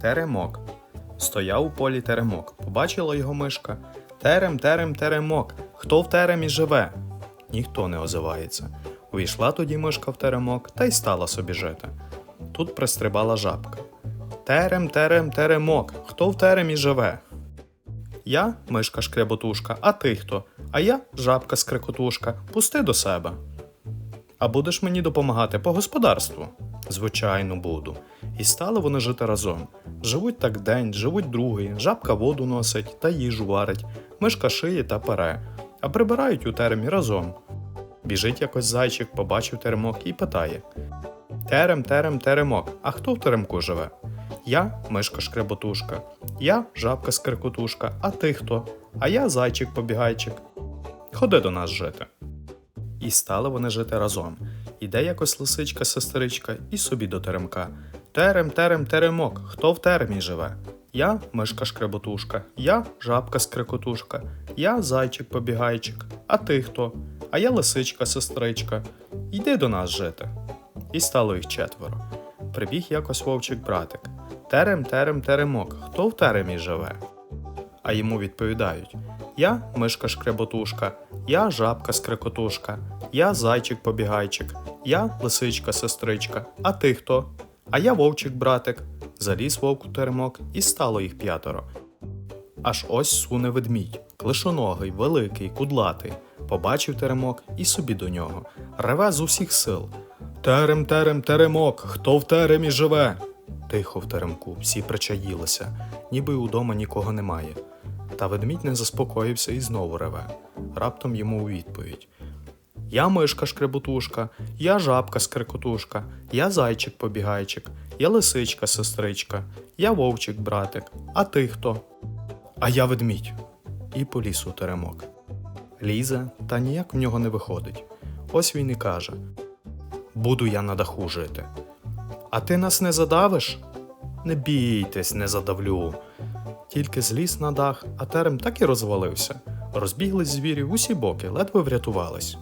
Теремок. Стояв у полі теремок. Побачила його мишка. Терем, терем, теремок. Хто в теремі живе? Ніхто не озивається. Увійшла тоді мишка в теремок та й стала собі жити. Тут пристрибала жабка. Терем, терем, теремок. Хто в теремі живе? Я мишка шкреботушка, а ти хто? А я жабка скрекотушка. Пусти до себе. А будеш мені допомагати по господарству? Звичайно, буду. І стали вони жити разом. Живуть так день, живуть другий, жабка воду носить та їжу варить, мишка шиє та пере, а прибирають у теремі разом. Біжить якось зайчик, побачив теремок і питає: Терем, терем, теремок, а хто в теремку живе? Я мишка шкреботушка, я жабка скрекотушка, а ти хто? А я зайчик побігайчик. Ходи до нас жити. І стали вони жити разом. Іде якось лисичка сестричка і собі до теремка. Терем, терем, теремок, хто в теремі живе? Я мишка шкреботушка, я жабка скрекотушка, я зайчик побігайчик, а ти хто? А я лисичка сестричка. Йди до нас жити. І стало їх четверо. Прибіг якось вовчик братик. Терем, терем, теремок, хто в теремі живе? А йому відповідають: Я мишка шкреботушка, я жабка скрекотушка, я зайчик побігайчик, я лисичка сестричка, а ти хто? А я вовчик братик. Заліз вовк у теремок, і стало їх п'ятеро. Аж ось суне ведмідь, клишоногий, великий, кудлатий. Побачив теремок і собі до нього. Реве з усіх сил. Терем, терем, теремок, хто в теремі живе? Тихо в теремку, всі причаїлися, ніби удома нікого немає. Та ведмідь не заспокоївся і знову реве. Раптом йому у відповідь. Я мишка шкреботушка, я жабка скрекотушка, я зайчик побігайчик, я лисичка сестричка, я вовчик братик, а ти хто? А я ведмідь. І поліз у теремок. Лізе, та ніяк в нього не виходить. Ось він і каже: Буду я на даху жити. А ти нас не задавиш? Не бійтесь, не задавлю. Тільки зліз на дах, а терем так і розвалився. Розбіглись звірі в усі боки, ледве врятувались.